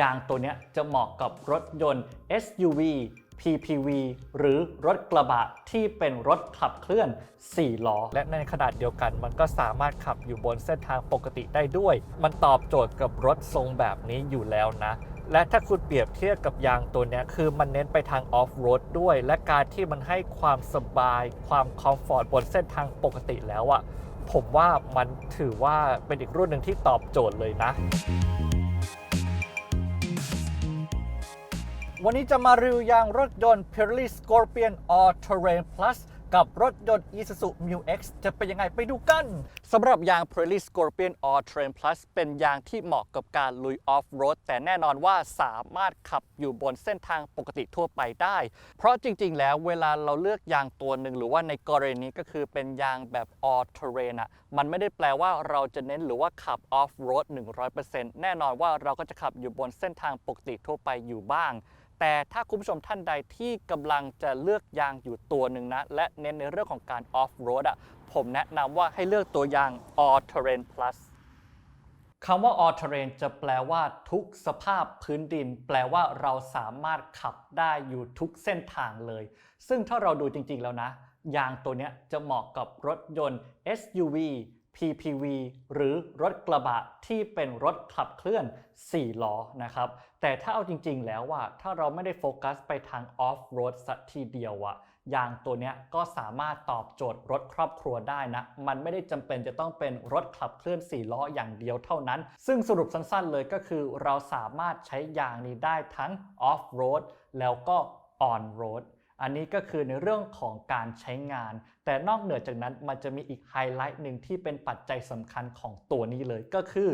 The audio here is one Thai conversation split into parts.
ยางตัวนี้จะเหมาะกับรถยนต์ SUV PPV หรือรถกระบะที่เป็นรถขับเคลื่อน 4 ล้อ และในขนาดเดียวกันมันก็สามารถขับอยู่บนเส้นทางปกติได้ด้วย มันตอบโจทย์กับรถทรงแบบนี้อยู่แล้วนะ และถ้าคุณเปรียบเทียบกับยางตัวนี้คือมันเน้นไปทางออฟโรดด้วย และการที่มันให้ความสบาย ความคอมฟอร์ตบนเส้นทางปกติแล้วอะผมว่ามันถือว่าเป็นอีกรุ่นหนึ่งที่ตอบโจทย์เลยนะ วันนี้จะมารีวิวยางรถยนต์ Pirelli Scorpion All Terrain Plus กับรถยนต์ Isuzu Mu X จะเป็นยังไงไปดูกันสำหรับยาง Pirelli Scorpion All Terrain Plus เป็นยางที่เหมาะกับการลุยออฟโรดแต่แน่นอนว่าสามารถขับอยู่บนเส้นทางปกติทั่วไปได้ เพราะจริงๆ แล้วเวลาเราเลือกยางตัวหนึ่งหรือว่าในกรณีนี้ก็คือเป็นยางแบบ all terrain อะมันไม่ได้แปลว่าเราจะเน้นหรือว่าขับ off road 100%แน่นอนว่าเราก็จะขับอยู่บนเส้นทางปกติทั่วไปอยู่บ้าง แต่ถ้าคุณผู้ชมท่านใดที่กำลังจะเลือกยางอยู่ตัวหนึ่งนะ และเน้นในเรื่องของการ off road อะผมแนะนำว่าให้เลือกตัวยาง all terrain plus คำว่า all terrain จะแปลว่าทุกสภาพพื้นดิน แปลว่าเราสามารถขับได้อยู่ทุกเส้นทางเลย ซึ่งถ้าเราดูจริงๆแล้วนะ ยางตัวนี้จะเหมาะกับรถยนต์ SUV PPV หรือรถกระบะที่เป็นรถขับเคลื่อน 4 ล้อนะครับ แต่ถ้าเอาจริงๆแล้วอะถ้าเราไม่ได้โฟกัสไปทางออฟโรดสักทีเดียวอะยางตัวเนี้ยก็สามารถตอบโจทย์รถครอบครัวได้นะ มันไม่ได้จำเป็นจะต้องเป็นรถขับเคลื่อน 4 ล้ออย่างเดียวเท่านั้น ซึ่งสรุปสั้นๆเลยก็คือเราสามารถใช้ยางนี้ได้ทั้งออฟโรดแล้วก็ออนโรด อันนี้ก็คือในเรื่องของการใช้งาน แต่นอกเหนือจากนั้นมันจะมีอีกไฮไลท์หนึ่งที่เป็นปัจจัยสำคัญของตัวนี้เลยก็คือ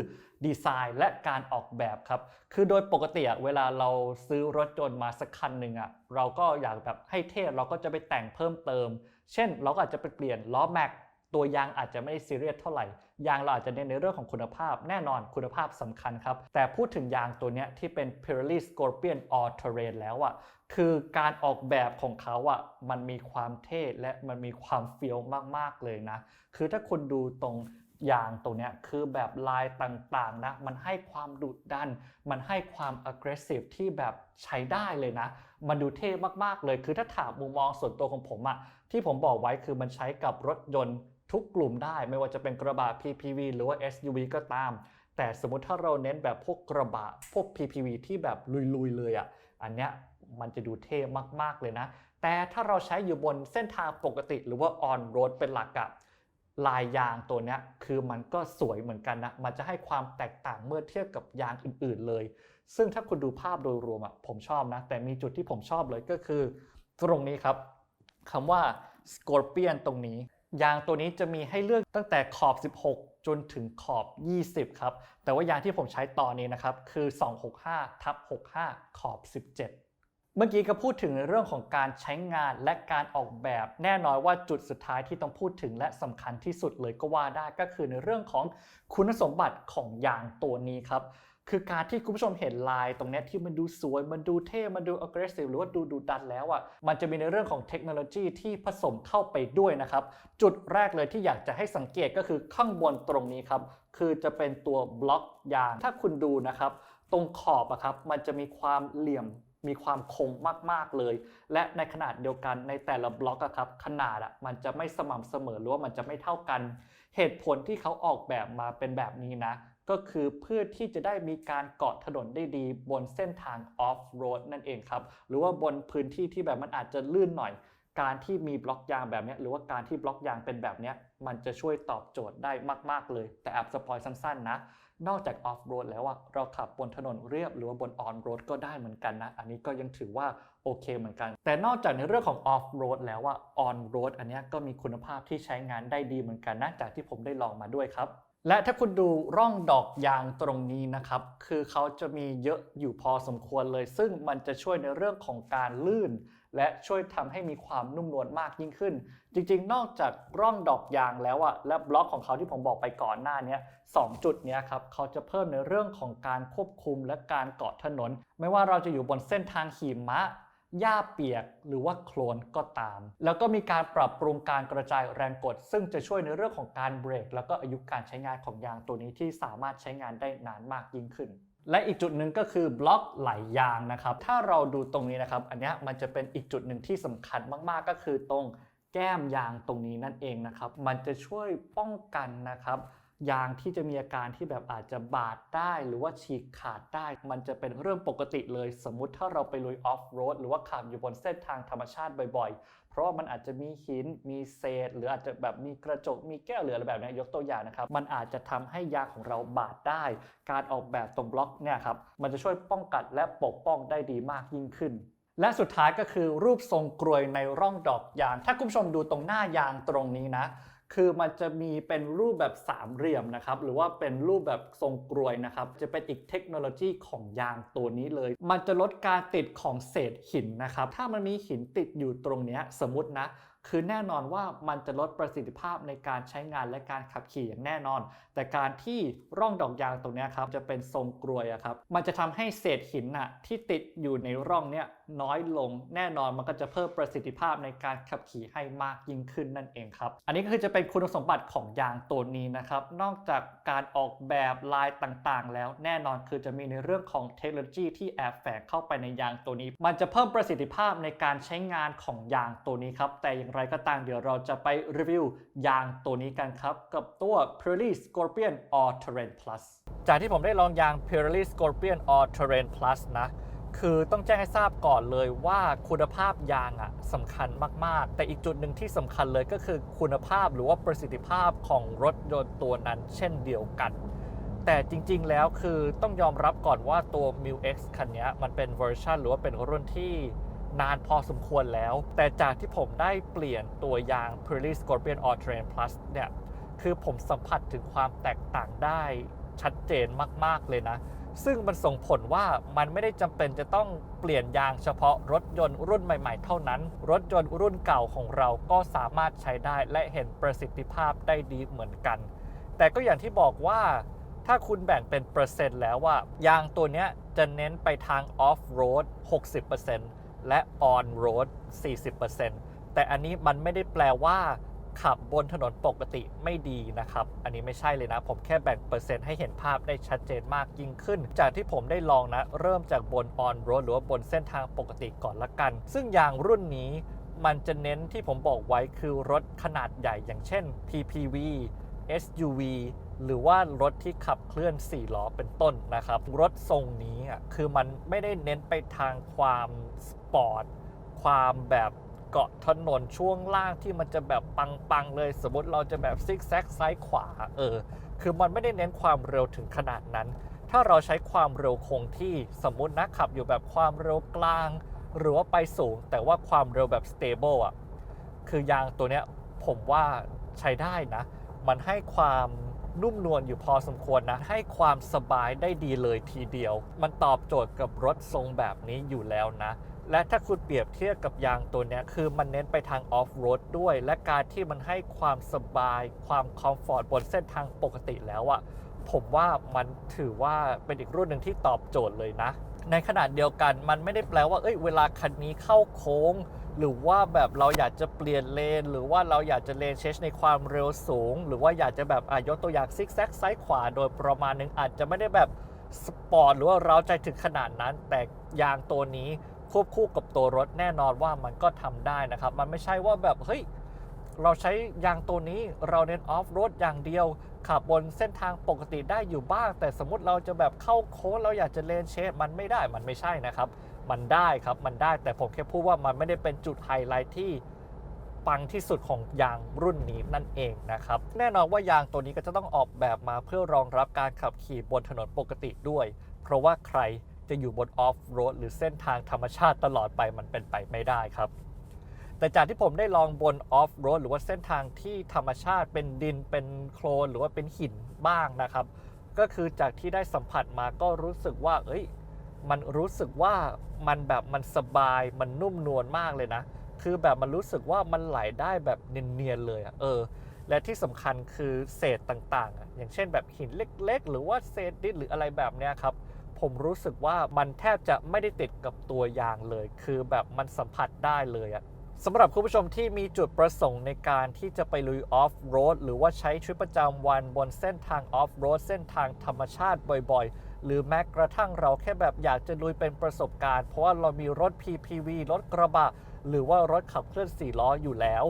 ดีไซน์และการออกแบบครับ คือโดยปกติเวลาเราซื้อรถยนต์มาสักคันหนึ่งอะเราก็อยากแบบให้เท่เราก็จะไปแต่งเพิ่มเติม เช่น เราก็อาจจะไปเปลี่ยนล้อแม็ก ตัวยางอาจจะไม่ได้ซีเรียสเท่าไหร่ ยางเราอาจจะเน้นในเรื่องของคุณภาพ แน่นอนคุณภาพสำคัญครับ แต่พูดถึงยางตัวเนี้ยที่เป็น Pirelli Scorpion All Terrain แล้วอะคือการออกแบบของเขาอะมันมีความเท่และมันมีความเฟี้ยวมากๆเลยนะ คือถ้าคุณดูตรงยางตรงนี้คือแบบลายต่างๆนะมันให้ความดุดัน มันให้ความ aggressive ที่แบบใช้ได้เลยนะ มันดูเท่มากๆเลย คือถ้าถามมุมมองส่วนตัวของผมอะที่ผมบอกไว้คือมันใช้กับรถยนต์ ทุกกลุ่มได้ไม่ว่าจะเป็นกระบะ PPV หรือว่า SUV ก็ตาม แต่สมมติถ้าเราเน้นแบบพวกกระบะพวก PPV ที่แบบลุยๆเลยอะ่ะอันเนี้ยมันจะดูเท่มากๆเลยนะ แต่ถ้าเราใช้อยู่บนเส้นทางปกติหรือว่า on road เป็นหลักอะลายยางตัวเนี้ยคือมันก็สวยเหมือนกันนะ มันจะให้ความแตกต่างเมื่อเทียบกับยางอื่นๆเลย ซึ่งถ้าคุณดูภาพโดยรวมอะผมชอบนะ แต่มีจุดที่ผมชอบเลยก็คือ ตรงนี้ครับคำว่า Scorpion ตรงนี้ ยางตัวนี้จะมีให้เลือกตั้งแต่ขอบ 16 จนถึงขอบ 20 ครับ แต่ว่ายางที่ผมใช้ตอนนี้นะครับคือ 265ทับ65 ขอบ 17เมื่อกี้ก็พูดถึงในเรื่องของการใช้งานและการออกแบบ แน่นอนว่าจุดสุดท้ายที่ต้องพูดถึงและสำคัญที่สุดเลยก็ว่าได้ก็คือในเรื่องของคุณสมบัติของยางตัวนี้ครับ คือการที่คุณผู้ชมเห็นลายตรงนี้ที่มันดูสวย มันดูเท่ มันดู aggressive หรือว่าดูดูดันแล้วอะ มันจะมีในเรื่องของเทคโนโลยีที่ผสมเข้าไปด้วยนะครับ จุดแรกเลยที่อยากจะให้สังเกตก็คือข้างบนตรงนี้ครับ คือจะเป็นตัวบล็อกยาง ถ้าคุณดูนะครับ ตรงขอบอะครับ มันจะมีความเหลี่ยมมีความคมมากๆเลย และในขนาดเดียวกันในแต่ละบล็อกอะครับ ขนาดอะมันจะไม่สม่ำเสมอหรือว่ามันจะไม่เท่ากัน เหตุผลที่เขาออกแบบมาเป็นแบบนี้นะ ก็คือเพื่อที่จะได้มีการเกาะถนนได้ดีบนเส้นทางออฟโรดนั่นเองครับ หรือว่าบนพื้นที่ที่แบบมันอาจจะลื่นหน่อย การที่มีบล็อกยางแบบนี้หรือว่าการที่บล็อกยางเป็นแบบนี้มันจะช่วยตอบโจทย์ได้มากๆเลย แต่แอบสปอยสั้นๆนะ นอกจากออฟโรดแล้วอะเราขับบนถนนเรียบหรือว่าบนออนโรดก็ได้เหมือนกันนะ อันนี้ก็ยังถือว่าโอเคเหมือนกัน แต่นอกจากในเรื่องของออฟโรดแล้วว่าออนโรดอันนี้ก็มีคุณภาพที่ใช้งานได้ดีเหมือนกันนะจากที่ผมได้ลองมาด้วยครับ และถ้าคุณดูร่องดอกยางตรงนี้นะครับ คือเขาจะมีเยอะอยู่พอสมควรเลย ซึ่งมันจะช่วยในเรื่องของการลื่น และช่วยทำให้มีความนุ่มนวลมากยิ่งขึ้น จริงๆ นอกจากร่องดอกยางแล้วอะและบล็อกของเขาที่ผมบอกไปก่อนหน้านี้สองจุดนี้ครับเขาจะเพิ่มในเรื่องของการควบคุมและการเกาะถนน ไม่ว่าเราจะอยู่บนเส้นทางหิมะ หญ้าเปียกหรือว่าโคลนก็ตาม แล้วก็มีการปรับปรุงการกระจายแรงกด ซึ่งจะช่วยในเรื่องของการเบรก แล้วก็อายุการใช้งานของยางตัวนี้ที่สามารถใช้งานได้นานมากยิ่งขึ้น และอีกจุดหนึ่งก็คือบล็อกไหลยางนะครับ ถ้าเราดูตรงนี้นะครับ อันนี้มันจะเป็นอีกจุดหนึ่งที่สำคัญมากๆ ก็คือตรงแก้มยางตรงนี้นั่นเองนะครับ มันจะช่วยป้องกันนะครับ ยางที่จะมีอาการที่แบบอาจจะบาดได้ หรือว่าฉีกขาดได้ มันจะเป็นเรื่องปกติเลย สมมุติถ้าเราไปลุยออฟโรดหรือว่าขับอยู่บนเส้นทางธรรมชาติบ่อยๆ เพราะว่ามันอาจจะมีหิน มีเศษ หรืออาจจะแบบมีกระจก มีแก้วเหลืออะไรแบบนี้ยกตัวอย่างนะครับ มันอาจจะทำให้ยางของเราบาดได้ การออกแบบตรงบล็อกเนี่ยครับ มันจะช่วยป้องกันและปกป้องได้ดีมากยิ่งขึ้นและสุดท้ายก็คือรูปทรงกรวยในร่องดอกยาง ถ้าคุณผู้ชมดูตรงหน้ายางตรงนี้นะ คือมันจะมีเป็นรูปแบบสามเหลี่ยมนะครับ หรือว่าเป็นรูปแบบทรงกรวยนะครับ จะเป็นอีกเทคโนโลยีของยางตัวนี้เลย มันจะลดการติดของเศษหินนะครับ ถ้ามันมีหินติดอยู่ตรงนี้สมมตินะ คือแน่นอนว่ามันจะลดประสิทธิภาพในการใช้งานและการขับขี่อย่างแน่นอน แต่การที่ร่องดอกยางตรงนี้ครับจะเป็นทรงกรวยอะครับ มันจะทำให้เศษหินน่ะที่ติดอยู่ในร่องเนี้ยน้อยลง แน่นอนมันก็จะเพิ่มประสิทธิภาพในการขับขี่ให้มากยิ่งขึ้นนั่นเองครับ อันนี้ก็คือจะเป็นคุณสมบัติของยางตัวนี้นะครับ นอกจากการออกแบบลายต่างๆ แล้วแน่นอนคือจะมีในเรื่องของเทคโนโลยีที่แอบแฝงเข้าไปในยางตัวนี้ มันจะเพิ่มประสิทธิภาพในการใช้งานของยางตัวนี้ครับ แต่อย่างไรก็ตามเดี๋ยวเราจะไปรีวิวยางตัวนี้กันครับ กับตัว Pirelli Scorpion All Terrain Plus จากที่ผมได้ลองยาง Pirelli Scorpion All Terrain Plus นะ คือต้องแจ้งให้ทราบก่อนเลยว่าคุณภาพยางอะสำคัญมากๆ แต่อีกจุดหนึ่งที่สำคัญเลยก็คือคุณภาพหรือว่าประสิทธิภาพของรถยนต์ตัวนั้น เช่นเดียวกัน แต่จริงๆแล้วคือต้องยอมรับก่อนว่าตัว m i X คันนี้มันเป็นเวอร์ชันหรือว่าเป็นรุ่นที่นานพอสมควรแล้ว แต่จากที่ผมได้เปลี่ยนตัวยาง Pirelli Scorpion All Terrain Plus เนี่ย คือผมสัมผัสถึงความแตกต่างได้ชัดเจนมากๆเลยนะ ซึ่งมันส่งผลว่ามันไม่ได้จำเป็นจะต้องเปลี่ยนยางเฉพาะรถยนต์รุ่นใหม่ๆ เท่านั้น รถยนต์รุ่นเก่าของเราก็สามารถใช้ได้และเห็นประสิทธิภาพได้ดีเหมือนกัน แต่ก็อย่างที่บอกว่าถ้าคุณแบ่งเป็นเปอร์เซ็นต์แล้วว่ายางตัวนี้จะเน้นไปทางออฟโรด60%และออนโรด40%แต่อันนี้มันไม่ได้แปลว่า ขับบนถนนปกติไม่ดีนะครับ อันนี้ไม่ใช่เลยนะ ผมแค่แบ่งเปอร์เซ็นต์ให้เห็นภาพได้ชัดเจนมากยิ่งขึ้น จากที่ผมได้ลองนะ เริ่มจากบนออนโรดหรือว่าบนเส้นทางปกติก่อนละกัน ซึ่งยางรุ่นนี้มันจะเน้นที่ผมบอกไว้คือรถขนาดใหญ่อย่างเช่น PPV SUV หรือว่ารถที่ขับเคลื่อน 4 ล้อเป็นต้นนะครับ รถทรงนี้อะคือมันไม่ได้เน้นไปทางความสปอร์ตความแบบ เกาะถนนช่วงล่างที่มันจะแบบปังๆเลย สมมติเราจะแบบซิกแซกซ้ายขวาเออ คือมันไม่ได้เน้นความเร็วถึงขนาดนั้น ถ้าเราใช้ความเร็วคงที่สมมตินะขับอยู่แบบความเร็วกลาง หรือว่าไปสูง แต่ว่าความเร็วแบบ stable อะคือยางตัวเนี้ยผมว่าใช้ได้นะ มันให้ความนุ่มนวลอยู่พอสมควรนะ ให้ความสบายได้ดีเลยทีเดียว มันตอบโจทย์กับรถทรงแบบนี้อยู่แล้วนะ และถ้าคุณเปรียบเทียบกับยางตัวนี้คือมันเน้นไปทางออฟโรดด้วย และการที่มันให้ความสบาย ความคอมฟอร์ตบนเส้นทางปกติแล้วอะผมว่ามันถือว่าเป็นอีกรุ่นหนึ่งที่ตอบโจทย์เลยนะ ในขณะเดียวกันมันไม่ได้แปลว่าเอ้ยเวลาคันนี้เข้าโค้ง หรือว่าแบบเราอยากจะเปลี่ยนเลน หรือว่าเราอยากจะเลนเชสในความเร็วสูง หรือว่าอยากจะแบบอายกตัวอย่างซิกแซกซ้ายขวาโดยประมาณหนึงอาจจะไม่ได้แบบสปอร์ตหรือว่าเราใจถึงขนาดนั้นแต่ยางตัวนี้ ควบคู่กับตัวรถแน่นอนว่ามันก็ทำได้นะครับ มันไม่ใช่ว่าแบบเฮ้ยเราใช้ยางตัวนี้เราเน้นออฟโรดอย่างเดียวขับบนเส้นทางปกติได้อยู่บ้าง แต่สมมติเราจะแบบเข้าโค้งเราอยากจะเลนเชฟมันไม่ได้มันไม่ใช่นะครับ มันได้ครับมันได้แต่ผมแค่พูดว่ามันไม่ได้เป็นจุดไฮไลท์ที่ปังที่สุดของยางรุ่นนี้นั่นเองนะครับ แน่นอนว่ายางตัวนี้ก็จะต้องออกแบบมาเพื่อรองรับการขับขี่บนถนนปกติด้วย เพราะว่าใคร จะอยู่บนออฟโรดหรือเส้นทางธรรมชาติตลอดไปมันเป็นไปไม่ได้ครับ แต่จากที่ผมได้ลองบนออฟโรดหรือว่าเส้นทางที่ธรรมชาติเป็นดินเป็นโคลนหรือว่าเป็นหินบ้างนะครับ ก็คือจากที่ได้สัมผัสมาก็รู้สึกว่า เอ้ย มันรู้สึกว่ามันแบบมันสบายมันนุ่มนวลมากเลยนะ คือแบบมันรู้สึกว่ามันไหลได้แบบเนียนๆเลยอะเออและที่สำคัญคือเศษต่างๆอะอย่างเช่นแบบหินเล็ก ๆ หรือว่าเศษดินหรืออะไรแบบเนี้ยครับ ผมรู้สึกว่ามันแทบจะไม่ได้ติดกับตัวยางเลย คือแบบมันสัมผัสได้เลยอะสำหรับคุณผู้ชมที่มีจุดประสงค์ในการที่จะไปลุยออฟโรดหรือว่าใช้ชีวิตประจำวันบนเส้นทางออฟโรดเส้นทางธรรมชาติบ่อยๆ หรือแม้กระทั่งเราแค่แบบอยากจะลุยเป็นประสบการณ์ เพราะว่าเรามีรถ PPV รถกระบะ หรือว่ารถขับเคลื่อน 4 ล้ออยู่แล้ว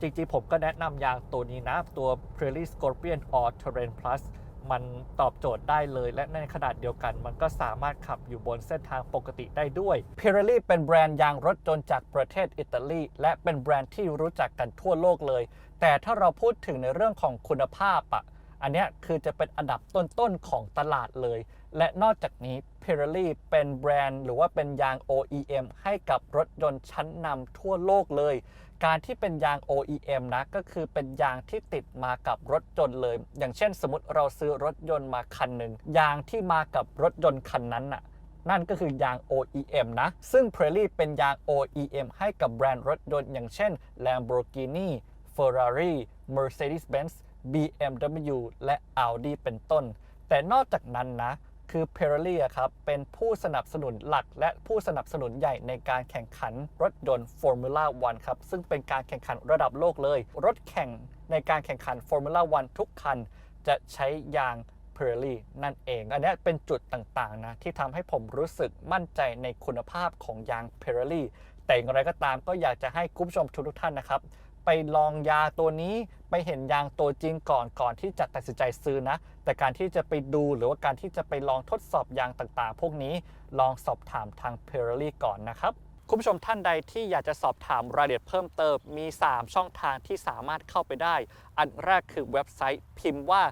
จริงๆ ผมก็แนะนำยางตัวนี้นะ ตัว Pirelli Scorpion All Terrain Plus มันตอบโจทย์ได้เลย และในขนาดเดียวกัน มันก็สามารถขับอยู่บนเส้นทางปกติได้ด้วย Pirelli เป็นแบรนด์ยางรถยนต์จากประเทศอิตาลี และเป็นแบรนด์ที่รู้จักกันทั่วโลกเลย แต่ถ้าเราพูดถึงในเรื่องของคุณภาพอะอันนี้คือจะเป็นอันดับต้นๆของตลาดเลย และนอกจากนี้ Pirelli เป็นแบรนด์ หรือว่าเป็นยาง OEM ให้กับรถยนต์ชั้นนำทั่วโลกเลย การที่เป็นยาง OEM นะ ก็คือเป็นยางที่ติดมากับรถยนต์เลย อย่างเช่นสมมติเราซื้อรถยนต์มาคันหนึ่งยางที่มากับรถยนต์คันนั้นน่ะนั่นก็คือยาง OEM นะ ซึ่ง Pirelli เป็นยาง OEM ให้กับแบรนด์รถยนต์อย่างเช่น Lamborghini Ferrari Mercedes-Benz BMW และ Audi เป็นต้น แต่นอกจากนั้นนะ คือ Pirelli ครับ เป็นผู้สนับสนุนหลัก และผู้สนับสนุนใหญ่ในการแข่งขันรถยนต์ Formula 1 ครับ ซึ่งเป็นการแข่งขันระดับโลกเลย รถแข่งในการแข่งขัน Formula 1 ทุกคัน จะใช้ยาง Pirelli นั่นเอง อันนี้เป็นจุดต่าง ๆ นะ ที่ทำให้ผมรู้สึกมั่นใจในคุณภาพของยาง Pirelli แต่อย่างไรก็ตามก็อยากจะให้คุณผู้ชมทุกท่านนะครับ ไปลองยาตัวนี้ไปเห็นยางตัวจริงก่อนก่อนที่จะตัดสินใจซื้อนะ แต่การที่จะไปดูหรือว่าการที่จะไปลองทดสอบยางต่างๆ พวกนี้ลองสอบถามทาง Pirelli ก่อนนะครับคุณผู้ชมท่านใดที่อยากจะสอบถามรายละเอียดเพิ่มเติมมี 3 ช่องทางที่สามารถเข้าไปได้ อันแรกคือเว็บไซต์พิมพ์ว่า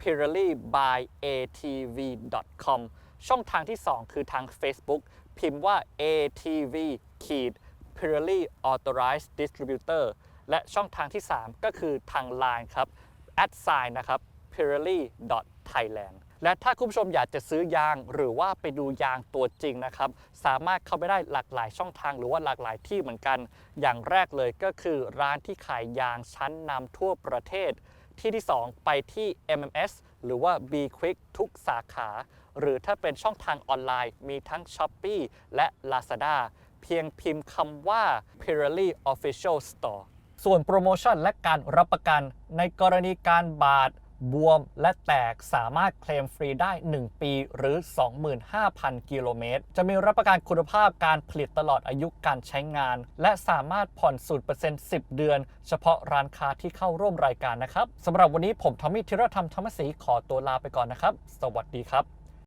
pirelli by atv com ช่องทางที่ 2 คือทาง Facebook พิมพ์ว่า atv ขีด Pirelli authorized distributor และช่องทางที่ 3 ก็คือทาง Line ครับ at sign นะครับ pirelli thailand และถ้าคุณผู้ชมอยากจะซื้อยางหรือว่าไปดูยางตัวจริงนะครับ สามารถเข้าไปได้หลากหลายช่องทางหรือว่าหลากหลายที่เหมือนกัน อย่างแรกเลยก็คือร้านที่ขายยางชั้นนำทั่วประเทศ ที่ที่ 2 ไปที่ MMS หรือว่า B Quick ทุกสาขา หรือถ้าเป็นช่องทางออนไลน์ มีทั้ง Shopee และ Lazada เพียงพิมพ์คำว่า Pirelli Official Store ส่วนโปรโมชั่นและการรับประกัน ในกรณีการบาดบวมและแตกสามารถเคลมฟรีได้ 1 ปีหรือ 25,000 กิโลเมตร จะมีรับประกันคุณภาพการผลิตตลอดอายุการใช้งาน และสามารถผ่อน0% 10 เดือน เฉพาะร้านค้าที่เข้าร่วมรายการนะครับสำหรับวันนี้ผมทอมมี่ธีรธรรมธรรมศรีขอตัวลาไปก่อนนะครับ สวัสดีครับ